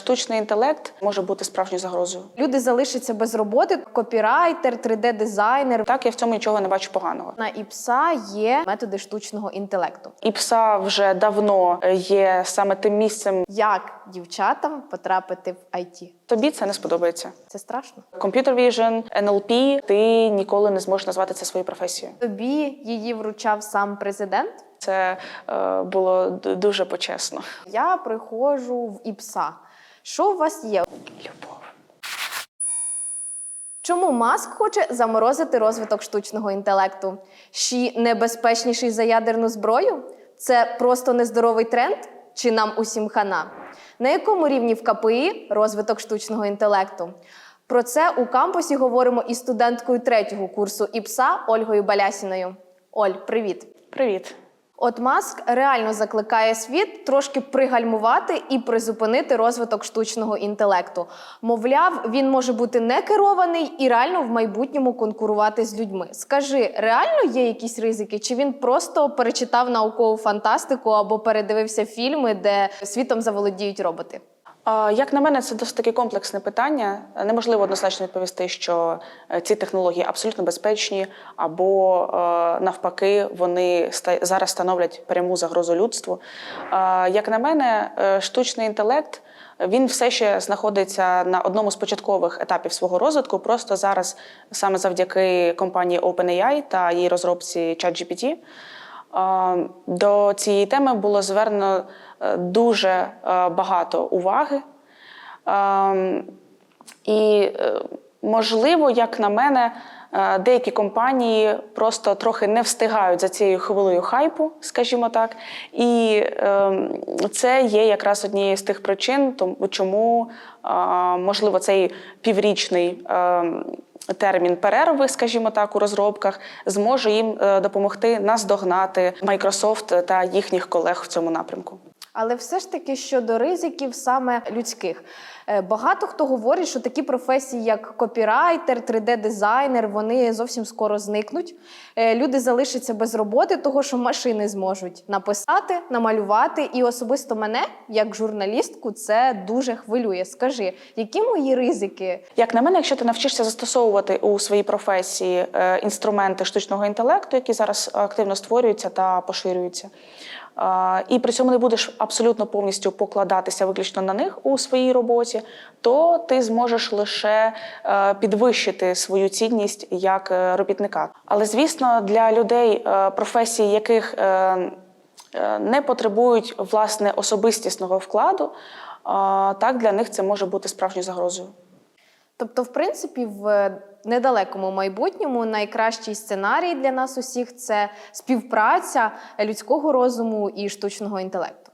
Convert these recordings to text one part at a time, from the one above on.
Штучний інтелект може бути справжньою загрозою. Люди залишаться без роботи. Копірайтер, 3D-дизайнер. Так, я в цьому нічого не бачу поганого. На ІПСА є методи штучного інтелекту. І пса вже давно е, є саме тим місцем. Як дівчатам потрапити в IT? Тобі це не сподобається. Це страшно. Computer Vision, NLP, ти ніколи не зможеш назвати це своєю професією. Тобі її вручав сам президент. Це е, було дуже почесно. Я приходжу в ІПСА. Що у вас є? Любов. Чому Маск хоче заморозити розвиток штучного інтелекту? Ші небезпечніший за ядерну зброю? Це просто нездоровий тренд? Чи нам усім хана? На якому рівні в КПІ розвиток штучного інтелекту? Про це у кампусі говоримо із студенткою третього курсу ІПСА Ольгою Балясіною. Оль, привіт! Привіт. От Маск реально закликає світ трошки пригальмувати і призупинити розвиток штучного інтелекту. Мовляв, він може бути не керований і реально в майбутньому конкурувати з людьми. Скажи, реально є якісь ризики? Чи він просто перечитав наукову фантастику або передивився фільми, де світом заволодіють роботи? Як на мене, це досить таки комплексне питання. Неможливо однозначно відповісти, що е, ці технології абсолютно безпечні, або е, навпаки, вони зараз становлять пряму загрозу людству. Як на мене, е, штучний інтелект. Він все ще знаходиться на одному з початкових етапів свого розвитку. Просто зараз, саме завдяки компанії OpenAI та її розробці ChatGPT, до цієї теми було звернено е, дуже е, багато уваги. Ем, І, е, можливо, як на мене, е, деякі компанії просто трохи не встигають за цією хвилею хайпу, скажімо так. І ем, це є якраз однією з тих причин, чому, е, можливо, цей піврічний. ем, Термін перерви, скажімо так, у розробках зможе їм е, допомогти наздогнати Microsoft та їхніх колег в цьому напрямку. Але все ж таки щодо ризиків саме людських. Е, Багато хто говорить, що такі професії, як копірайтер, 3D-дизайнер, вони зовсім скоро зникнуть. Е, Люди залишаться без роботи, того що машини зможуть написати, намалювати. І особисто мене, як журналістку, це дуже хвилює. Скажи, які мої ризики? Як на мене, якщо ти навчишся застосовувати у своїй професії е, інструменти штучного інтелекту, які зараз активно створюються та поширюються, і при цьому не будеш абсолютно повністю покладатися виключно на них у своїй роботі, то ти зможеш лише е, підвищити свою цінність як е, робітника. Але звісно, для людей, е, професії яких не потребують власне особистісного вкладу, так для них це може бути справжньою загрозою. Тобто, в принципі, в недалекому майбутньому найкращий сценарій для нас усіх це співпраця людського розуму і штучного інтелекту.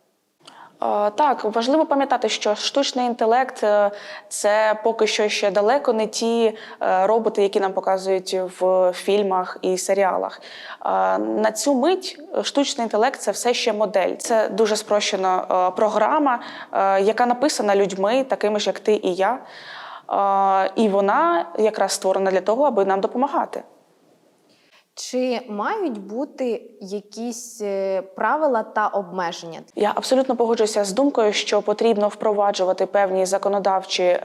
Е, Так, важливо пам'ятати, що штучний інтелект е, це поки що ще далеко не ті е, роботи, які нам показують в фільмах і серіалах. На цю мить штучний інтелект це все ще модель. Це дуже спрощена програма, яка написана людьми, такими ж як ти і я. І вона якраз створена для того, аби нам допомагати. Чи мають бути якісь е, правила та обмеження? Я абсолютно погоджуюся з думкою, що потрібно впроваджувати певні законодавчі е,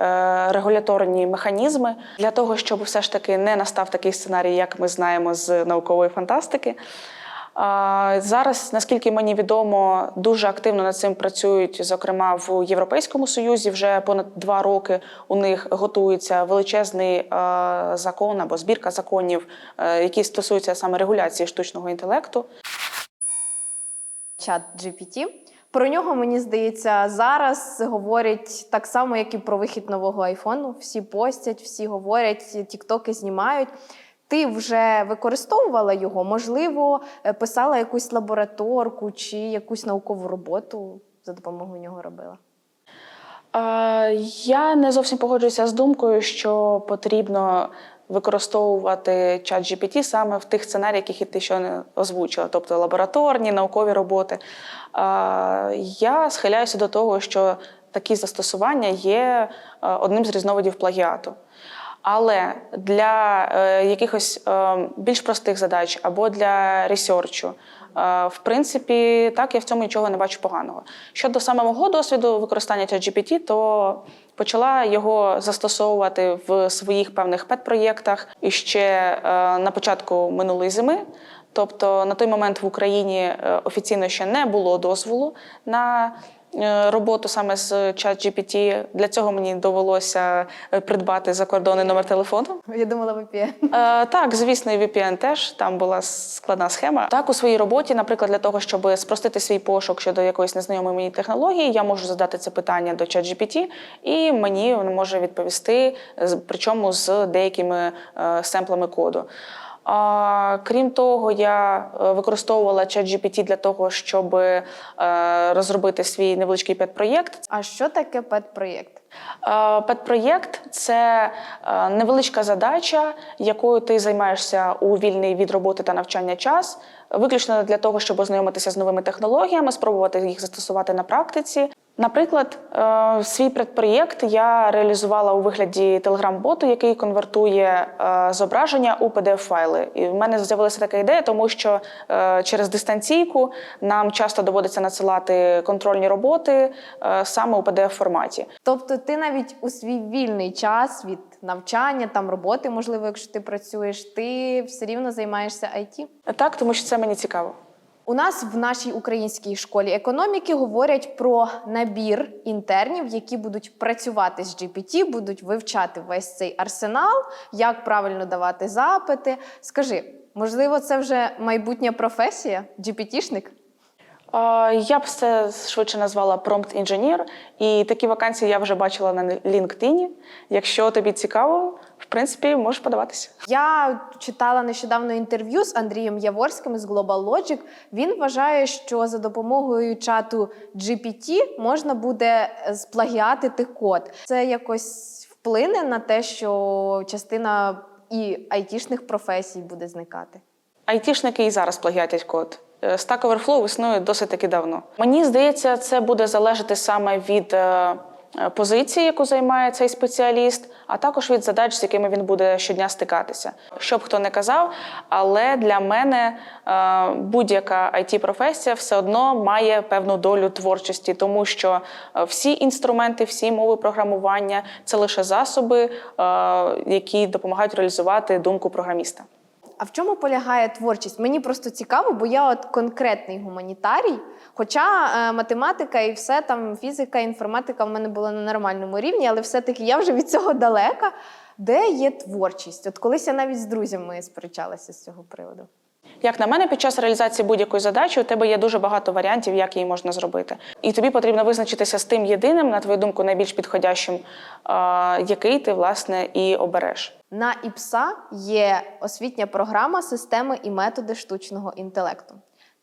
регуляторні механізми для того, щоб все ж таки не настав такий сценарій, як ми знаємо з наукової фантастики. Зараз, наскільки мені відомо, дуже активно над цим працюють, зокрема в Європейському Союзі. Вже понад два роки у них готується величезний закон або збірка законів, е, які стосуються саме регуляції штучного інтелекту. Чат GPT. Про нього, мені здається, зараз говорять так само, як і про вихід нового айфону. Всі постять, всі говорять, тіктоки знімають. Ти вже використовувала його? Можливо, е, писала якусь лабораторку чи якусь наукову роботу за допомогою нього робила? Я не зовсім погоджуюся з думкою, що потрібно використовувати чат GPT саме в тих сценаріях, які ти щойно озвучила, тобто лабораторні, наукові роботи. Я схиляюся до того, що такі застосування є одним з різновидів плагіату. Але для е, якихось е, більш простих задач або для ресерчу, е, в принципі, так, я в цьому нічого не бачу поганого. Щодо саме мого досвіду використання ChatGPT, то почала його застосовувати в своїх певних педпроєктах і ще е, на початку минулої зими. Тобто на той момент в Україні е, офіційно ще не було дозволу на роботу саме з ChatGPT. Для цього мені довелося е, придбати закордонний номер телефону. Я думала, VPN. Е, так, звісно, і VPN теж там була складна схема. Так, у своїй роботі, наприклад, для того, щоб спростити свій пошук щодо якоїсь незнайомої мені технології, я можу задати це питання до ChatGPT, і мені він може відповісти, причому з деякими е, семплами коду. А, крім того, я е, використовувала ChatGPT для того, щоб е, розробити свій невеличкий педпроєкт. А що таке педпроєкт? Е, Педпроєкт це невеличка задача, якою ти займаєшся у вільний від роботи та навчання час, виключно для того, щоб ознайомитися з новими технологіями, спробувати їх застосувати на практиці. Наприклад, е, свій предпроєкт я реалізувала у вигляді телеграм-боту, який конвертує е, зображення у PDF-файли. І в мене з'явилася така ідея, тому що е, через дистанційку нам часто доводиться надсилати контрольні роботи саме у PDF-форматі. Тобто, ти навіть у свій вільний час від навчання, там роботи, можливо, якщо ти працюєш, ти все рівно займаєшся IT? Так, тому що це мені цікаво. У нас в нашій українській школі економіки говорять про набір інтернів, які будуть працювати з GPT, будуть вивчати весь цей арсенал, як правильно давати запити. Скажи, можливо, це вже майбутня професія? GPT-шник? Я б це швидше назвала промпт інженер, і такі вакансії я вже бачила на LinkedIn. Якщо тобі цікаво, принципі, можеш подаватися. Я читала нещодавно інтерв'ю з Андрієм Яворським з Global Logic. Він вважає, що за допомогою чату GPT можна буде е, сплагіатити код. Це якось вплине на те, що частина і айтішних професій буде зникати. Айтішники і зараз плагіатять код. Е, Stack Overflow існує досить таки давно. Мені здається, це буде залежати саме від е, позиції, яку займає цей спеціаліст, а також від задач, з якими він буде щодня стикатися. Що б хто не казав, але для мене е, будь-яка it професія все одно має певну долю творчості, тому що е, всі інструменти, всі мови програмування це лише засоби, е, які допомагають реалізувати думку програміста. А в чому полягає творчість? Мені просто цікаво, бо я от конкретний гуманітарій. Хоча е, математика і все там, фізика, інформатика в мене була на нормальному рівні, але все-таки я вже від цього далека. Де є творчість? От колись я навіть з друзями сперечалася з цього приводу. Як на мене, під час реалізації будь-якої задачі у тебе є дуже багато варіантів, як її можна зробити. І тобі потрібно визначитися з тим єдиним, на твою думку, найбільш підходящим, який ти власне і обереш. На ІПСА є освітня програма системи і методи штучного інтелекту.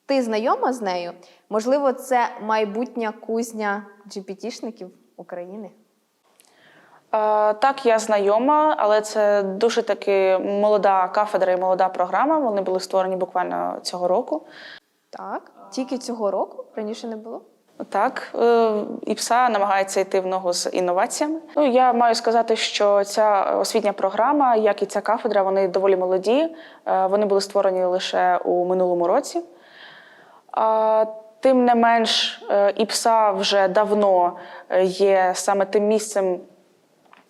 Ти знайома з нею? Можливо, це майбутня кузня GPT-шників України? Так, я знайома, але це дуже таки молода кафедра і молода програма. Вони були створені буквально цього року. Так, тільки цього року раніше не було. Так, е, ІПСА намагається йти в ногу з інноваціями. Ну я маю сказати, що ця освітня програма, як і ця кафедра, вони доволі молоді. Е, Вони були створені лише у минулому році. Тим не менш, е, ІПСА вже давно є саме тим місцем,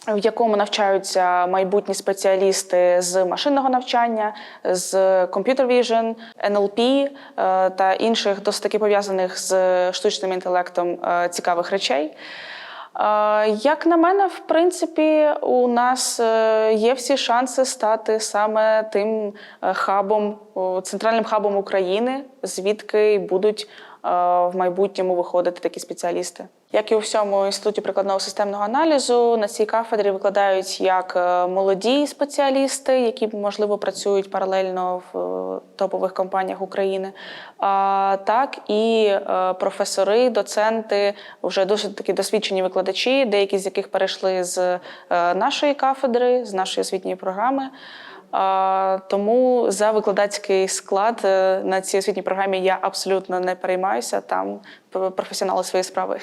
в якому навчаються майбутні спеціалісти з машинного навчання, з computer vision, NLP е, та інших досить таки пов'язаних з штучним інтелектом е, цікавих речей. Е, Як на мене, в принципі, у нас є всі шанси стати саме тим хабом, центральним хабом України, звідки будуть в майбутньому виходити такі спеціалісти. Як і у всьому інституті прикладного системного аналізу, на цій кафедрі викладають як е, молоді спеціалісти, які можливо працюють паралельно в е, топових компаніях України, а, так і е, професори, доценти, вже дуже такі досвідчені викладачі, деякі з яких перейшли з нашої кафедри, з нашої освітньої програми. Тому за викладацький склад на цій освітній програмі я абсолютно не переймаюся. Там професіонали своєї справи.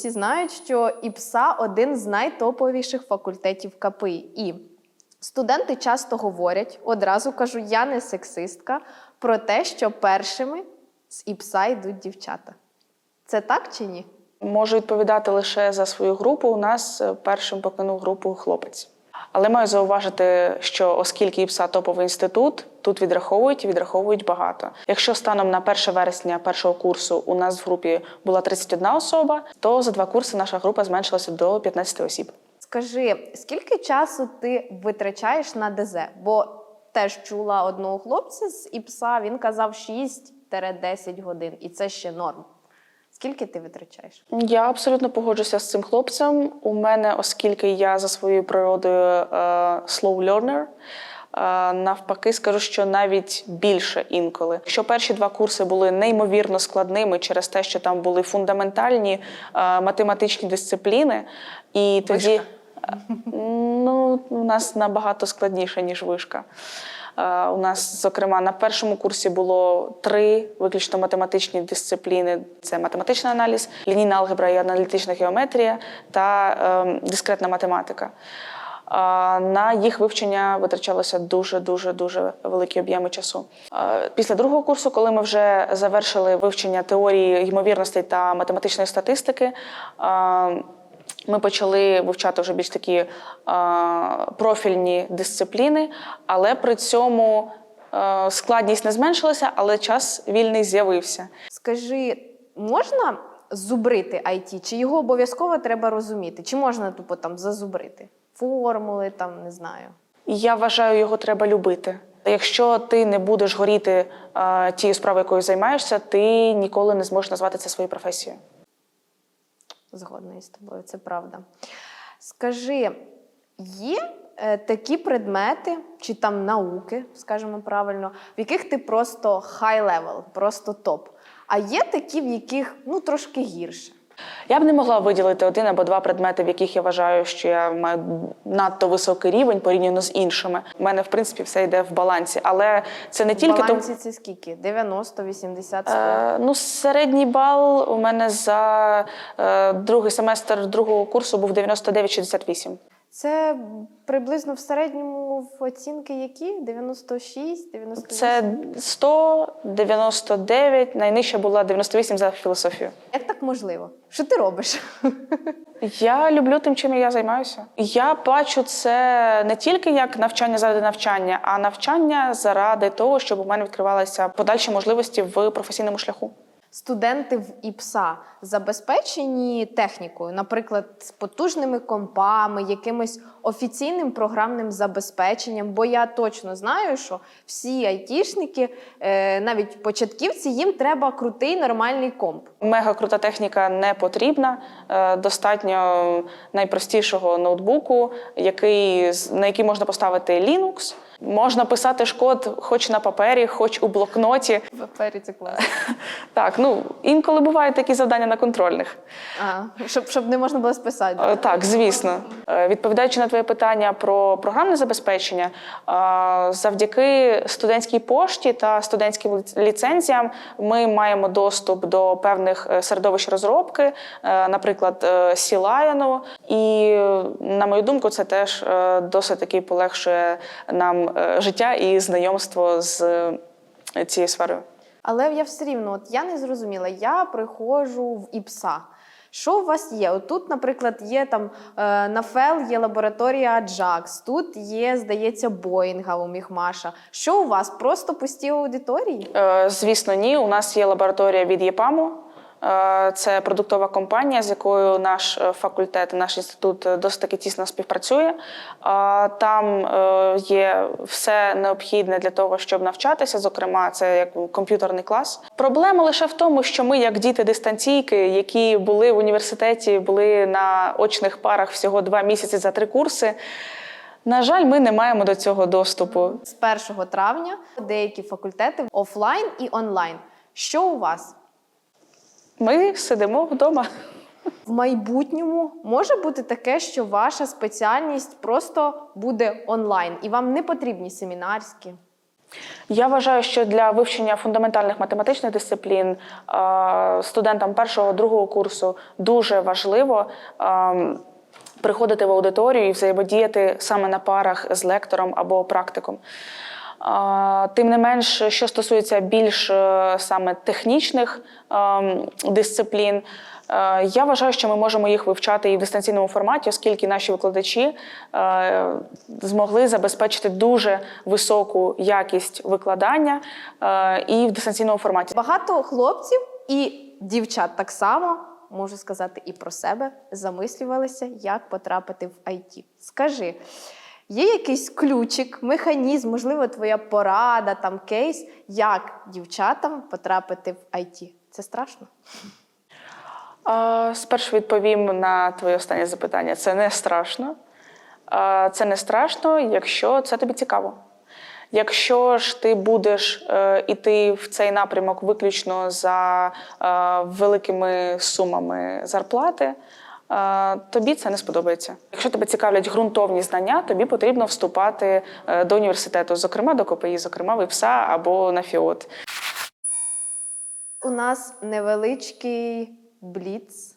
Всі знають, що ІПСА один з найтоповіших факультетів КПІ. І студенти часто говорять, одразу кажу, я не сексистка, про те, що першими з ІПСА йдуть дівчата. Це так чи ні? Можу відповідати лише за свою групу. У нас е, першим покинув групу хлопець. Але маю зауважити, що оскільки ІПСА топовий інститут, тут відраховують і відраховують багато. Якщо станом на 1 вересня першого курсу у нас в групі була 31 особа, то за два курси наша група зменшилася до 15 осіб. Скажи, скільки часу ти витрачаєш на ДЗ? Бо теж чула одного хлопця з ІПСА, він казав 6-10 годин, і це ще норм. Скільки ти витрачаєш? Я абсолютно погоджуся з цим хлопцем. У мене, оскільки я за своєю природою е, slow learner, е, навпаки, скажу, що навіть більше інколи. Якщо перші два курси були неймовірно складними через те, що там були фундаментальні е, математичні дисципліни, і тоді е, ну, у нас набагато складніше, ніж вишка. Е, У нас, зокрема, на першому курсі було три виключно математичні дисципліни: це математичний аналіз, лінійна алгебра і аналітична геометрія та е, дискретна математика. На їх вивчення витрачалося дуже дуже дуже великі об'єми часу. Е, Після другого курсу, коли ми вже завершили вивчення теорії ймовірностей та математичної статистики. Ми почали вивчати вже більш такі е, профільні дисципліни, але при цьому е, складність не зменшилася, але час вільний з'явився. Скажи, можна зубрити IT? Чи його обов'язково треба розуміти? Чи можна тупо там зазубрити? Формули, там не знаю. Я вважаю, його треба любити. Якщо ти не будеш горіти е, тією справою, якою займаєшся, ти ніколи не зможеш назвати це своєю професією. Згодна із тобою, це правда. Скажи, є е, такі предмети, чи там науки, скажімо правильно, в яких ти просто high level, просто топ. А є такі, в яких ну трошки гірше. Я б не могла виділити один або два предмети, в яких я вважаю, що я маю надто високий рівень порівняно з іншими. У мене, в принципі, все йде в балансі. Але це не тільки в балансі це скільки? 90, 80, 100? Е, ну, середній бал у мене за е, другий семестр другого курсу був 99,68. Це приблизно в середньому в оцінки які? 96, 98? Це 100, 99, найнижча була 98 за філософію. Як так можливо? Що ти робиш? Я люблю тим, чим я займаюся. Я бачу це не тільки як навчання заради навчання, а навчання заради того, щоб у мене відкривалися подальші можливості в професійному шляху. Студенти в ІПСА забезпечені технікою, наприклад, потужними компами, якимось офіційним програмним забезпеченням. Бо я точно знаю, що всі айтішники, е, навіть початківці, їм треба крутий нормальний комп. Мега крута техніка не потрібна. Е, Достатньо найпростішого ноутбуку, який, на який можна поставити Linux. Можна писати ж код хоч на папері, хоч у блокноті. В папері це класно. Так, ну інколи бувають такі завдання на контрольних. А, щоб, щоб не можна було списати. Е, Так, звісно. Е, Відповідаючи на твоє питання про програмне забезпечення, е, завдяки студентській пошті та студентським ліцензіям ми маємо доступ до певних середовищ розробки, наприклад, Сілаяну. І, на мою думку, це теж досить таки полегшує нам е, життя і знайомство з е, цією сферою. Але я все рівно, от я не зрозуміла, я приходжу в ІПСА. Що у вас є? От тут, наприклад, є там е, на ФЕЛ є лабораторія Ajax, тут є, здається, Боїнга у Міхмаша. Що у вас? Просто пусті аудиторії? Е, Звісно, ні. У нас є лабораторія від ЄПАМу. Е, Це продуктова компанія, з якою наш е, факультет, наш інститут е, досить таки тісно співпрацює. Там є все необхідне для того, щоб навчатися. Зокрема, це як комп'ютерний клас. Проблема лише в тому, що ми, як діти дистанційки, які були в університеті, були на очних парах всього два місяці за три курси. На жаль, ми не маємо до цього доступу. З 1 травня деякі факультети офлайн і онлайн. Що у вас? Ми сидимо вдома. В майбутньому може бути таке, що ваша спеціальність просто буде онлайн, і вам не потрібні семінарські. Я вважаю, що для вивчення фундаментальних математичних дисциплін е, студентам першого другого курсу дуже важливо. е, Приходити в аудиторію і взаємодіяти саме на парах з лектором або практиком. Тим не менш, що стосується більш е, саме технічних ем, дисциплін, е, я вважаю, що ми можемо їх вивчати і в дистанційному форматі, оскільки наші викладачі е, змогли забезпечити дуже високу якість викладання і в дистанційному форматі. Багато хлопців і дівчат так само, можу сказати, і про себе замислювалися, як потрапити в IT. Скажи, є якийсь ключик, механізм, можливо, твоя порада, там кейс, як дівчатам потрапити в IT? Це страшно? А, Спершу відповім на твоє останнє запитання. Це не страшно. А, Це не страшно, якщо це тобі цікаво. Якщо ж ти будеш е, іти в цей напрямок виключно за е, великими сумами зарплати, тобі це не сподобається. Якщо тебе цікавлять ґрунтовні знання, тобі потрібно вступати е, до університету, зокрема до КПІ, зокрема в або на ФІОТ. У нас невеличкий бліц.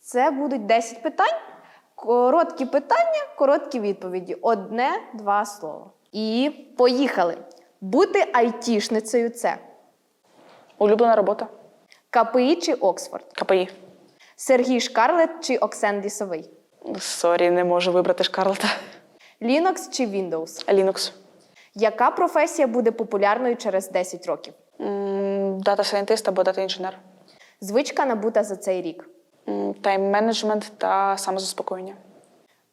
Це будуть 10 питань. Короткі питання, короткі відповіді. Одне, два слова. І поїхали. Бути айтішницею це Улюблена робота. КПІ чи Оксфорд? КПІ. Сергій Шкарлет чи Оксен Лісовий? Сорі, не можу вибрати Шкарлета. Linux чи Windows? Linux. Яка професія буде популярною через 10 років? Дата-сайентист або дата-інженер. Звичка набута за цей рік. Тайм-менеджмент та самозаспокоєння.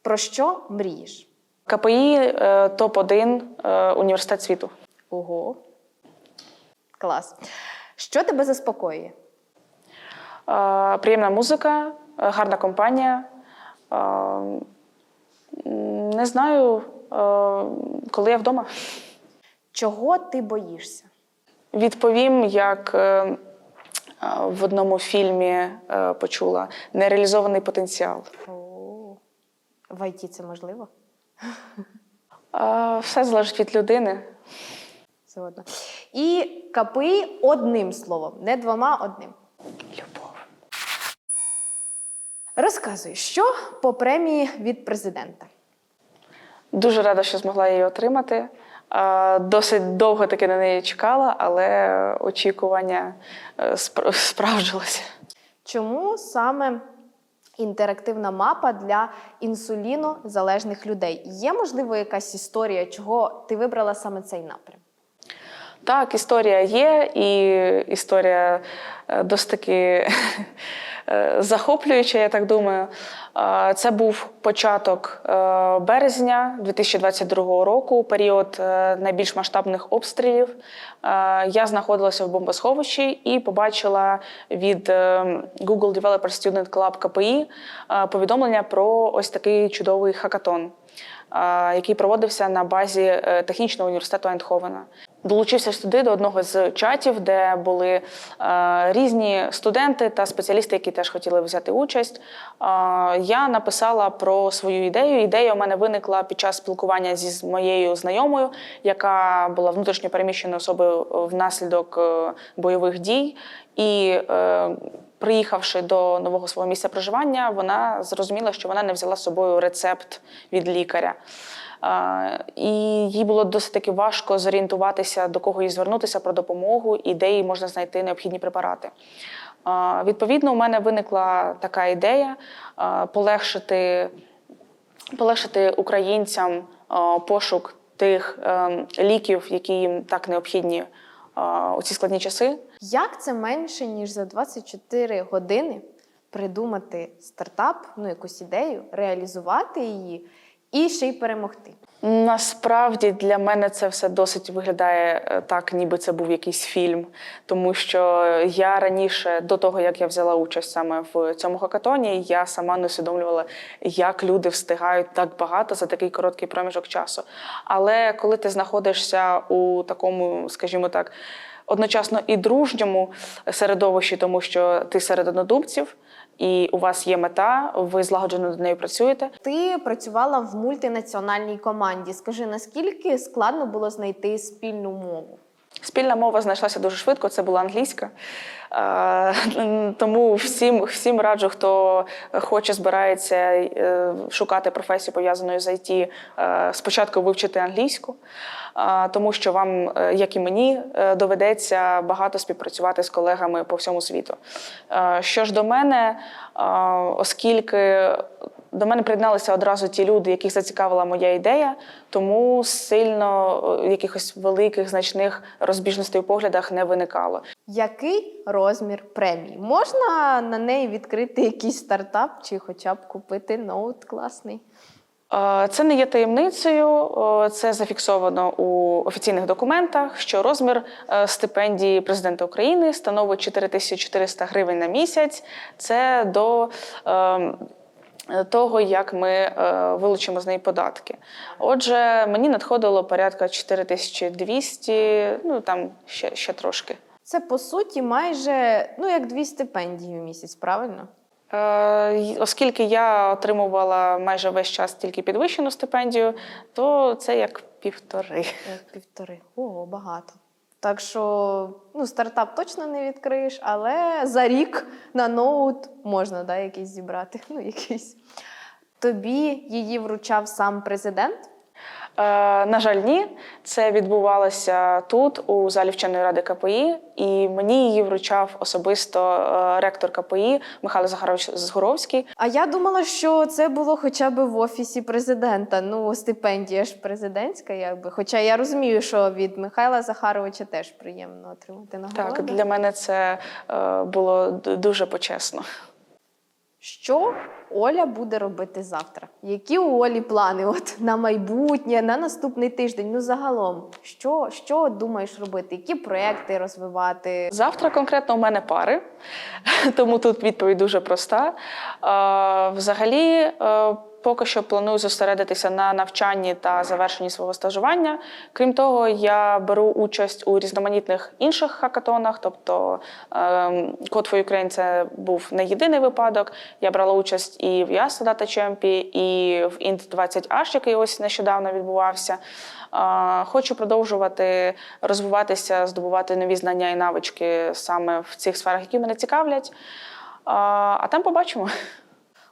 Про що мрієш? КПІ е, топ-1 е, університет світу. Ого. Клас. Що тебе заспокоює? Приємна музика, е, гарна компанія. Не знаю, е, коли я вдома. Чого ти боїшся? Відповім, як е, в одному фільмі почула нереалізований потенціал. О, в ІТ це можливо? Все залежить від людини. Згодна. І КПІ одним словом, не двома одним. Розказуй, що по премії від президента? Дуже рада, що змогла її отримати. Досить довго таки на неї чекала, але очікування е, спр- справджилося. Чому саме інтерактивна мапа для інсулінозалежних людей? Є, можливо, якась історія, чого ти вибрала саме цей напрям? Так, історія є, і історія е, досить таки е, захоплююча, я так думаю. Це був початок е, березня 2022 року, період найбільш масштабних обстрілів. Я знаходилася в бомбосховищі і побачила від Google Developer Student Club КПІ повідомлення про ось такий чудовий хакатон. Який проводився на базі технічного університету Ейндховена. Долучився сюди до одного з чатів, де були е, різні студенти та спеціалісти, які теж хотіли взяти участь. Е, я написала про свою ідею. Ідея у мене виникла під час спілкування зі моєю знайомою, яка була внутрішньо переміщеною особою внаслідок е, бойових дій. І е, приїхавши до нового свого місця проживання, вона зрозуміла, що вона не взяла з собою рецепт від лікаря. І їй було досить таки важко зорієнтуватися, до кого їй звернутися про допомогу і де їй можна знайти необхідні препарати. Відповідно, у мене виникла така ідея полегшити, полегшити українцям пошук тих е, ліків, які їм так необхідні у ці складні часи. Як це менше, ніж за 24 години придумати стартап, ну якусь ідею, реалізувати її і ще й перемогти? Насправді для мене це все досить виглядає е, так, ніби це був якийсь фільм. Тому що я раніше, до того як я взяла участь саме в цьому хакатоні, я сама не усвідомлювала, як люди встигають так багато за такий короткий проміжок часу. Але коли ти знаходишся у такому, скажімо так, одночасно і дружньому середовищі, тому що ти серед однодумців, і у вас є мета, ви злагоджено до неї працюєте. Ти працювала в мультинаціональній команді. Скажи, наскільки складно було знайти спільну мову? Спільна мова знайшлася дуже швидко, це була англійська. Тому всім, всім раджу, хто хоче, збирається е, шукати професію пов'язану з IT, е, спочатку вивчити англійську, тому що вам, е, як і мені, доведеться багато співпрацювати з колегами по всьому світу. Що ж до мене, оскільки до мене приєдналися одразу ті люди, яких зацікавила моя ідея, тому сильно е, якихось великих значних розбіжностей у поглядах не виникало. Який розмір премії? Можна на неї відкрити якийсь стартап чи хоча б купити ноут класний? Е, Це не є таємницею, е, це зафіксовано у офіційних документах, що розмір стипендії президента України становить 4400 гривень на місяць. Це до е, того, як ми е, вилучимо з неї податки. Отже, мені надходило порядка 4200, ну там ще, ще трошки. Це по суті майже ну як дві стипендії в місяць, правильно? Е, Оскільки я отримувала майже весь час тільки підвищену стипендію, то це як півтори. Як півтори. Ого, багато. Так що ну, стартап точно не відкриєш, але за рік на ноут можна да, якийсь зібрати. Ну, якийсь. Тобі її вручав сам президент. Е, На жаль, ні. Це відбувалося тут, у залі вченої ради КПІ, і мені її вручав особисто е, ректор КПІ Михайло Захарович Згуровський. А я думала, що це було хоча б в офісі президента. Ну, стипендія ж президентська, якби. Хоча я розумію, що від Михайла Захаровича теж приємно отримати нагороду. Так, для мене це е, було дуже почесно. Що Оля буде робити завтра? Які у Олі плани от на майбутнє, на наступний тиждень? Ну загалом, що, що думаєш робити? Які проекти розвивати? Завтра конкретно у мене пари, тому тут відповідь дуже проста. Взагалі, е, поки що планую зосередитися на навчанні та завершенні свого стажування. Крім того, я беру участь у різноманітних інших хакатонах. Тобто е, Code for Ukraine – це був не єдиний випадок. Я брала участь і в Yasta Data Champ, і в int 20 h який ось нещодавно відбувався. Е, Хочу продовжувати розвиватися, здобувати нові знання і навички саме в цих сферах, які мене цікавлять. А а там побачимо.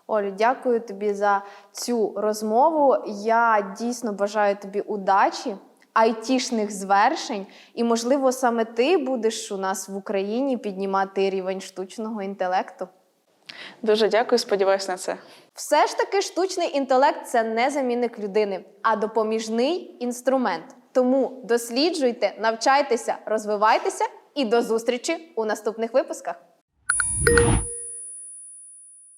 Олю, дякую тобі за цю розмову. Я дійсно бажаю тобі удачі, айтішних звершень, і, можливо, саме ти будеш у нас в Україні піднімати рівень штучного інтелекту. Дуже дякую, сподіваюся на це. Все ж таки, штучний інтелект це не замінник людини, а допоміжний інструмент. Тому досліджуйте, навчайтеся, розвивайтеся і до зустрічі у наступних випусках.